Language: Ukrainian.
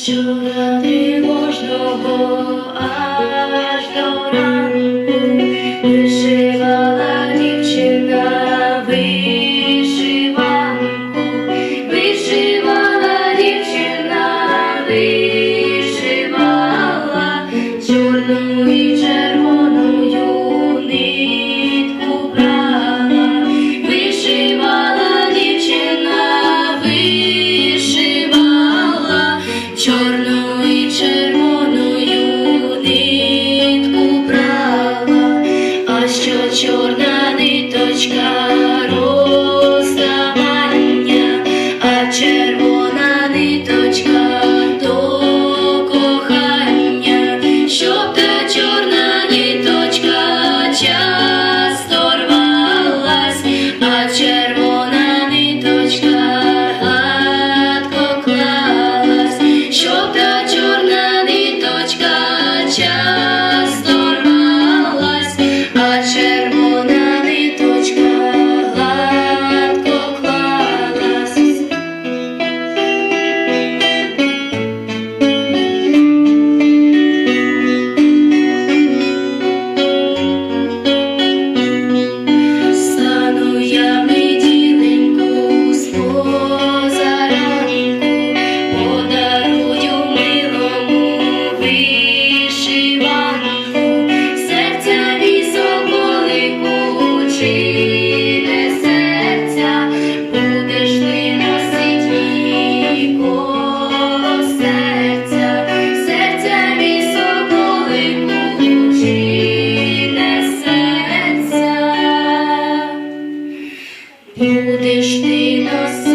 вечора тривожного аж чорну червоною нитку а що чорна ниточка розставання, а червона ниточка до кохання, щоб та чорна ниточка часто рвалась, а червона а червона destino